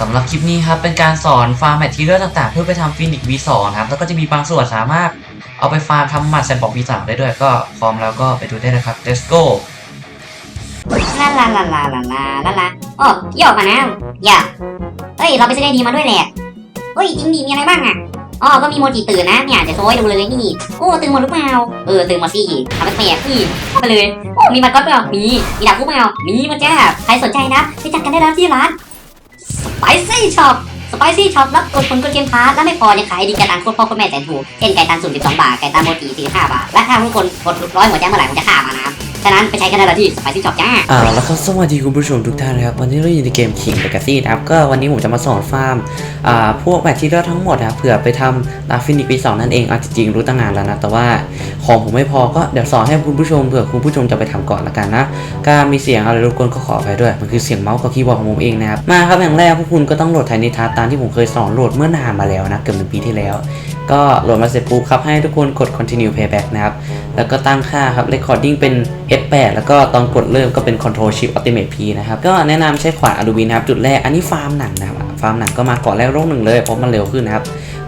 สำหรับคลิปนี้ครับเป็นการสอนฟาร์มแมททีเรียลต่างๆ เพื่อไปทำฟินิก V2 นะครับแล้วก็จะมีบางส่วนสามารถเอาไปฟาร์มทำหมัดแซนบ็อก V3 ได้ด้วยก็พร้อมแล้วก็ไปดูได้เลยครับ let's go ลาลาลาลาลาลาลาลาโอ้พี่อกมานะอย่าเฮ้ยเราไปซื้อไอดีมาด้วยแหละเฮ้ยจริงดีมีอะไรบ้างอะอ๋อก็มีโมจิตื่นนะเนี่ยจะโชว์ให้ดูเลยนี่โอ้ตื่นหมดหรือเปล่าเออตื่นหมดสิทำเป็นแปลกนี่เข้าไปเลยโอ้มีมัดก๊อตเปล่ามีมีดาบคู่เปล่ามีมาจ้าใครสนใจนะไปจัดกันได้แล้วที่ร้าน ไปซี่ช็อปสไปซี่ช็อปรับกดผลกดเกมพาร์ทแล้วไม่พอยังขายดีกระตันโคตรพ่อโคตรแม่แสนถูกเช่นไก่ตันสุ่ม12 บาท ไก่ตันโมจิ45บาท และถ้าทุกคนกดร้อยหัวใจเมื่อไหร่ผมจะฆ่ามานะครับ ฉะนั้นไปใช้กันได้แล้วที่สไปซี่ช็อปจ้าอ่าแล้วก็สวัสดีคุณผู้ชมทุกท่านนะครับวันนี้เราอยู่ในเกม King Legacy นะครับก็วันนี้ผมจะมาสอนฟาร์มอ่าพวกแบตที่เลือกทั้งหมดนะเผื่อไปทำลาฟินิกปีสองนั่นเองอะจริงๆรู้ตั้งนานแล้วนะแต่ว่าของผมไม่พอก็เดี๋ยวสอนให้คุณผู้ชมเผื่อคุณผู้ชมจะไปทำก่อนละกันนะการมีเสียงอะไรรบกวนก็ขอไปด้วยมันคือเสียงเมาส์กับคีย์บอร์ดของผมเองนะครับมาครับอย่างแรกพวกคุณก็ต้องโหลดไทนิทัศตามที่ผมเคยสอนโหลดเมื่อนานมาแล้วนะเกือบหนึ่งปีที่แล้ว ก็โหลดมาเสร็จปุ๊บครับ ให้ทุกคนกด continue playback นะครับ แล้วก็ตั้งค่าครับ recording เป็น F8 แล้วก็ตอนกดเริ่มก็เป็น control shift ultimate P นะครับ ก็แนะนำใช้ขวาน Adobe นะครับ จุดแรก อันนี้ฟาร์มหนังนะครับ ฟาร์มหนังก็มาก่อนแรกโรคหนึ่งเลย เพราะมันเร็วขึ้นนะครับ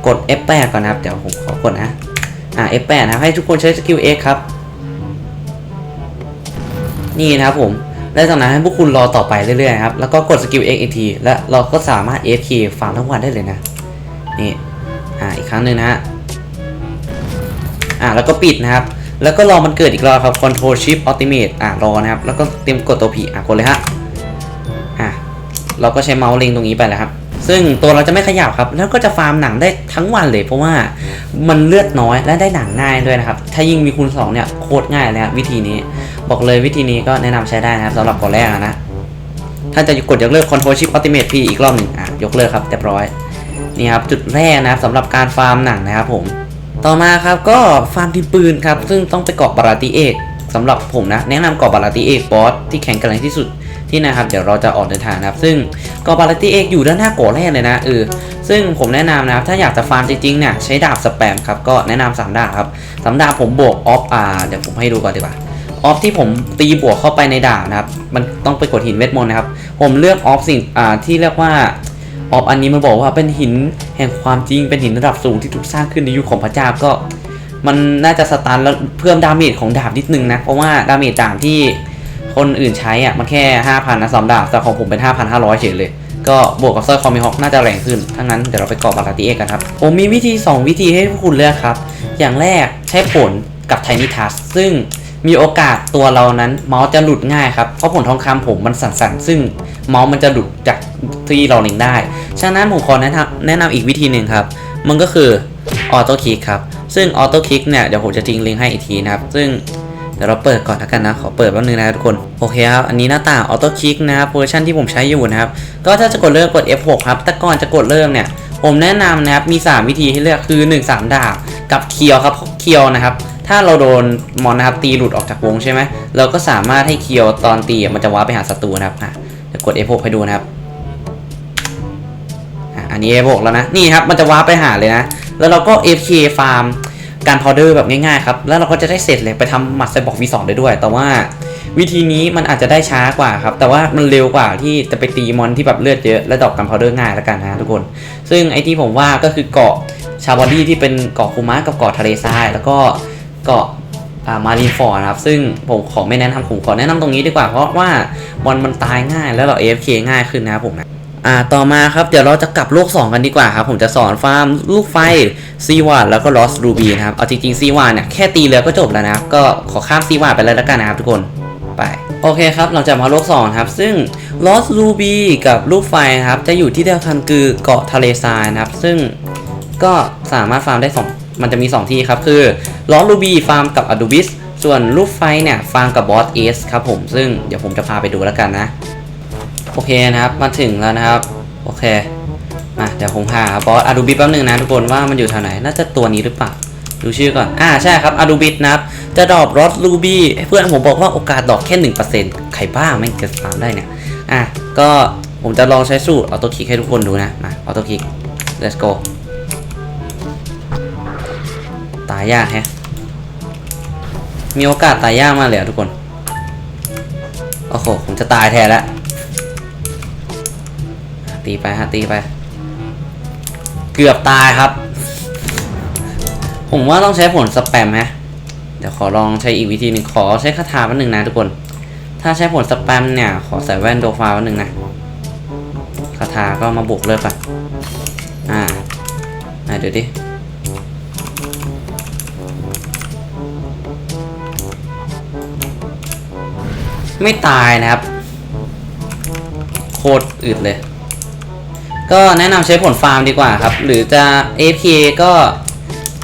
กด F8 ก่อนนะครับ เดี๋ยวผมขอกดนะ อ่า F8 นะครับ ให้ทุกคนใช้สกิล X ครับ นี่นะครับผมและจากนั้นให้พวกคุณรอต่อไปเรื่อยๆครับ แล้วก็กดสกิล X อีกที และเราก็สามารถ AFK ฟาร์มทั้งวันได้เลยนะ นี่ อ่าอีกครั้งหนึ่งนะฮะอ่าแล้วก็ปิดนะครับ แล้วก็รอมันเกิดอีกรอบครับ Control Shift Ultimate อ่ารอนะครับ แล้วก็เตรียมกดตัว P อะกดเลยฮะอะเราก็ใช้เมาส์เล็งตรงนี้ไปแล้วครับ ซึ่งตัวเราจะไม่ขยับครับ แล้วก็จะฟาร์มหนังได้ทั้งวันเลย เพราะว่ามันเลือดน้อยและได้หนังง่ายด้วยนะครับ ถ้ายิ่งมีคูณ2เนี่ยโคตรง่ายเลยวิธีนี้ บอกเลยวิธีนี้ก็แนะนำใช้ได้นะครับสำหรับก่อนแรกนะถ้าจะกดยกเลิก Control Shift Ultimate P อีกรอบหนึ่งอะยกเลิกครับเรียบร้อย นี่ครับจุดแรกนะครับสำหรับการฟาร์มหนังนะครับผม ต่อมาครับก็ฟาร์มที่ปืนครับซึ่งต้องไปเกาะบาราติเอกสำหรับผมนะแนะนำเกาะบาราติเอกบอสที่แข็งแกร่งที่สุดที่นะครับเดี๋ยวเราจะออกเดินทางนะครับ ซึ่งเกาะบาราติเอกอยู่ด้านหน้าเกาะแรกเลยนะเออซึ่งผมแนะนำนะครับถ้าอยากจะฟาร์มจริงๆเนี่ยใช้ดาบสแปมครับก็แนะนำสามดาบครับสามดาบผมบวกออฟอ่าเดี๋ยวผมให้ดูก่อนดีกว่าออฟที่ผมตีบวกเข้าไปในดาบนะครับ มันต้องไปกดหินเวทมนต์นะครับ ผมเลือกออฟสิ่งอ่าที่เรียกว่า ออบอันนี้มันบอกว่าเป็นหินแห่งความจริงเป็นหินระดับสูงที่ถูกสร้างขึ้นในยุคของพระเจ้าก็ มันน่าจะสตาร์แล้วเพิ่มดาเมจของดาบนิดนึงนะ เพราะว่าดาเมจดาบที่คนอื่นใช้อะมันแค่ 5,000นะสำหรับดาบแต่ของผมเป็น 5,500เฉยเลย ก็บวกกับสร้อยคอมีฮอกน่าจะแรงขึ้นถ้างั้นเดี๋ยวเราไปกรอบบาราติเอกกันครับผมมีวิธี 2 วิธีให้พวกคุณเลือกครับ อย่างแรกใช้ผลกับไทนิทัสซึ่ง มีโอกาสตัวเรานั้นเมาส์จะหลุดง่ายครับ เพราะผลทองคำผมมันสั่นๆ ซึ่งเมาส์มันจะหลุดจากที่เราเล็งได้ ฉะนั้นผมขอแนะนำแนะนำอีกวิธีหนึ่งครับ มันก็คือออโต้คลิกครับ ซึ่งออโต้คลิกเนี่ยเดี๋ยวผมจะทิ้งลิงก์ให้อีกทีนะครับ ซึ่งเดี๋ยวเราเปิดก่อนแล้วกันนะ ขอเปิดแป๊บนึงนะทุกคน โอเคครับ อันนี้หน้าต่างออโต้คลิกนะครับเวอร์ชันที่ผมใช้อยู่นะครับ ก็ถ้าจะกดเริ่มกด F6 ครับ แต่ก่อนจะกดเริ่มเนี่ย ผมแนะนำนะครับ มี 3 วิธีให้เลือกคือ 1 3 ดาบ กับเคียวครับเคียวนะครับ ถ้าเราโดนมอนนะครับตีหลุดออกจากวงใช่ไหมเราก็สามารถให้เคียวตอนตีมันจะว้าไปหาศัตรูนะครับอะเดี๋ยวกด F6 ให้ดูนะครับอันนี้ F6 แล้วนะนี่ครับมันจะว้าไปหาเลยนะแล้วเราก็ FK ฟาร์มการพาวเดอร์แบบง่ายๆครับแล้วเราก็จะได้เสร็จเลยไปทำหมัดไซบอร์ก V2 ได้ด้วย แต่ว่าวิธีนี้มันอาจจะได้ช้ากว่าครับ แต่ว่ามันเร็วกว่าที่จะไปตีมอนที่แบบเลือดเยอะและดอกกันพาวเดอร์ง่ายแล้วกันนะทุกคน ซึ่งไอที่ผมว่าก็คือเกาะชาบอดี้ที่เป็นเกาะคูมะกับเกาะทะเลทราย แล้วก็ เกาะมารีฟอร์นะครับ ซึ่งผมขอไม่แนะนำผมขอแนะนำตรงนี้ดีกว่าเพราะว่าบอลมันตายง่ายแล้วเรา AFK ง่ายขึ้นนะครับผมนะอ่าต่อมาครับ เดี๋ยวเราจะกลับโลก2 กันดีกว่าครับ ผมจะสอนฟาร์มลูกไฟซีวาดแล้วก็ลอสรูบีนะครับ เอาจริงๆซีวาดเนี่ยแค่ตีเรือก็จบแล้วนะครับ ก็ขอข้ามซีวาดไปเลยแล้วกันนะครับทุกคนไปโอเคครับเราจะมาโลก2ครับ ซึ่งลอสรูบีกับลูกไฟครับ จะอยู่ที่เดียวกันคือเกาะทะเลทรายนะครับ ซึ่งก็สามารถฟาร์มได้ 2 มันจะมี 2 ที่ครับ คือลอสรูบีฟาร์มกับอดูบิสส่วนลูกไฟเนี่ยฟาร์มกับบอสเอสครับผมซึ่งเดี๋ยวผมจะพาไปดูแล้วกันนะ โอเคนะครับ มาถึงแล้วนะครับ โอเคมาเดี๋ยวผมหาบอสอาดูบิสแป๊บนึงนะทุกคนว่ามันอยู่แถวไหน น่าจะตัวนี้หรือเปล่าดูชื่อก่อน อ่าใช่ครับอาดูบิสนะครับ จะดรอปรอสลูบี้เพื่อนผมบอกว่าโอกาสดรอปแค่หนึ่งเปอร์เซ็นต์ใครบ้าแม่งจะฟาร์มได้เนี่ย อะก็ผมจะลองใช้สูตรออโต้คลิกให้ทุกคนดูนะมาออโต้คลิก let's go ตายยากแฮะ มีโอกาสตายยากมากเลยทุกคน โอ้โห ผมจะตายแทนแล้วตีไปฮะตีไป เกือบตายครับ ผมว่าต้องใช้ผลสแปมฮะ เดี๋ยวขอลองใช้อีกวิธีหนึ่งขอใช้คาถาแป๊บหนึ่งนะทุกคน ถ้าใช้ผลสแปมเนี่ย ขอใส่แว่นโดฟาแป๊บหนึ่งนะ คาถาก็มาบวกเลือดก่อนอ่าอ่า เดี๋ยวดิ ไม่ตายนะครับ โคตรอึดเลย ก็แนะนำใช้ผลฟาร์มดีกว่าครับ หรือจะ AFK ก็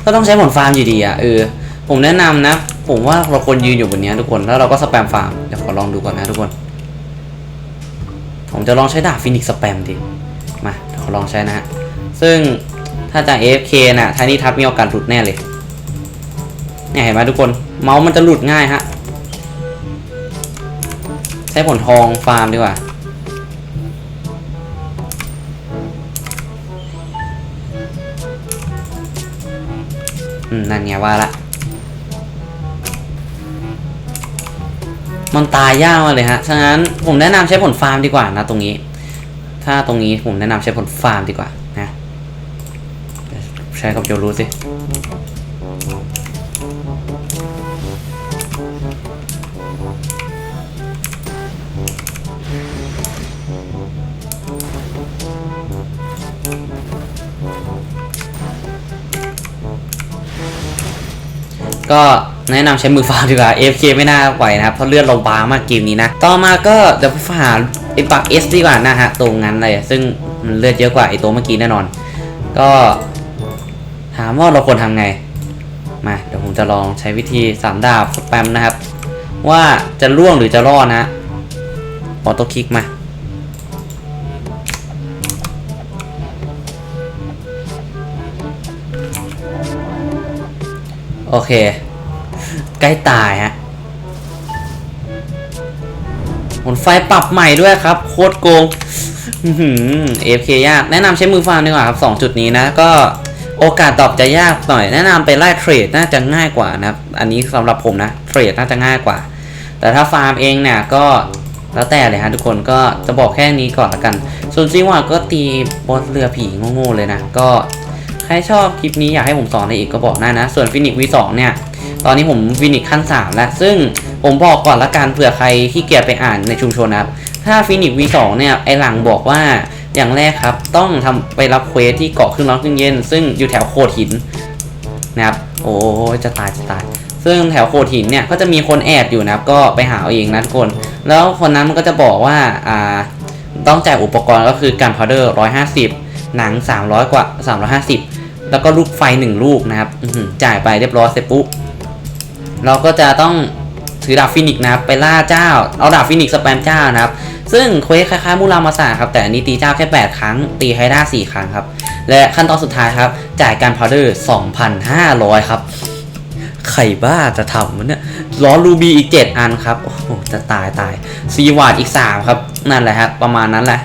ก็ต้องใช้ผลฟาร์มอยู่ดีอะเออ ผมแนะนำนะ ผมว่าเราควรยืนอยู่บนนี้ทุกคน แล้วเราก็สแปมฟาร์ม เดี๋ยวขอลองดูก่อนนะทุกคน ผมจะลองใช้ดาบฟินิกสแปมดิ มาเดี๋ยวขอลองใช้นะฮะ ซึ่งถ้าจะ AFK น่ะทานี่ทับมีโอกาสหลุดแน่เลยเนี่ยเห็นไหมทุกคน เมาส์มันจะหลุดง่ายฮะ ช้ผลทองฟาร์มดีกว่า อืม นั่นไงว่าละ มันตายยากมาเลยฮะ ฉะนั้นผมแนะนำใช้ผลฟาร์มดีกว่านะตรงนี้ ถ้าตรงนี้ผมแนะนำใช้ผลฟาร์มดีกว่านะ ใช้กับโยรู้สิ ก็แนะนำใช้มือฟาร์มดีกว่า AFK ไม่น่าไหวนะครับ เพราะเลือดเราบามากเกมนี้นะ ต่อมาก็เดี๋ยวหาไอ้ปัก S ดีกว่านะฮะ ตรงนั้นเลย ซึ่งมันเลือดเยอะกว่าไอ้ตัวเมื่อกี้แน่นอน ก็ถามว่าเราควรทำไง มา เดี๋ยวผมจะลองใช้วิธีสามดาบแปมนะครับ ว่าจะล่วงหรือจะรอดนะออโต้คลิกมา โอเค ใกล้ตายฮะผลไฟปรับใหม่ด้วยครับ โคตรโกงเอฟเคยาก แนะนำใช้มือฟาร์มดีกว่าครับ 2 จุดนี้นะ ก็โอกาสตอบจะยากหน่อย แนะนำไปไล่เทรดน่าจะง่ายกว่านะครับ อันนี้สำหรับผมนะ เทรดน่าจะง่ายกว่า แต่ถ้าฟาร์มเองเนี่ยก็แล้วแต่เลยฮะทุกคนก็จะบอกแค่นี้ก่อนละกัน ส่วนซีว่าก็ตีบอสเรือผีโง่ๆเลยนะ ก็ ใครชอบคลิปนี้อยากให้ผมสอนอะไรอีกก็บอกได้นะ ส่วนฟินิก V2 เนี่ย ตอนนี้ผมฟินิกขั้น 3 แล้ว ซึ่งผมบอกก่อนละกันเผื่อใครที่เกียจไปอ่านในชุมชนนะครับถ้าฟินิก V2 เนี่ย ไอหลังบอกว่าอย่างแรกครับ ต้องทำไปรับเควสที่เกาะขึ้นร้อนขึ้นเย็น ซึ่งอยู่แถวโขดหินนะครับ โอ้จะตายจะตาย ซึ่งแถวโขดหินเนี่ยก็จะมีคนแอบอยู่นะครับ ก็ไปหาเอาเองนะทุกคน แล้วคนนั้นมันก็จะบอกว่า อ่า ต้องจ่ายอุปกรณ์ก็คือการพาวเดอร์150 หนัง 300 กว่า 350 แล้วก็ลูกไฟ1ลูกนะครับจ่ายไปเรียบร้อยเสร็จปุ๊บเราก็จะต้องถือดาบฟินิกนะครับไปล่าเจ้า เอาดาบฟินิกสแปมเจ้านะครับ ซึ่งเควสคล้ายๆมูรามาสาครับแต่อันนี้ตีเจ้าแค่ 8 ครั้ง ตีไฮด้า4ครั้งครับ และขั้นตอนสุดท้ายครับ จ่ายการพาวเดอร์ 2,500 ครับใครบ้าจะทำมันเนี่ยล้อรูบีอีก 7 อันครับ โอ้โห จะตายตายซีวาดอีก 3 ครับ นั่นแหละครับ ประมาณนั้นแหละ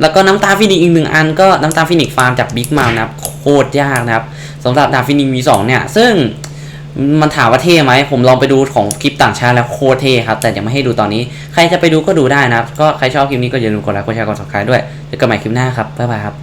แล้วก็น้ำตาฟินิกอีกหนึ่งอันก็น้ำตาฟินิกฟาร์มจากบิ๊กมานะครับ โค โคตรยากนะครับสำหรับดาบฟินิกมีสองเนี่ย ซึ่งมันถามว่าเท่ไหม ผมลองไปดูของคลิปต่างชาติแล้วโคตรเท่ครับ แต่ยังไม่ให้ดูตอนนี้ ใครจะไปดูก็ดูได้นะครับ ก็ใครชอบคลิปนี้ก็อย่าลืมกดไลค์กดแชร์กดติดตามด้วยเจอกันใหม่คลิปหน้าครับ บ๊ายบายครับ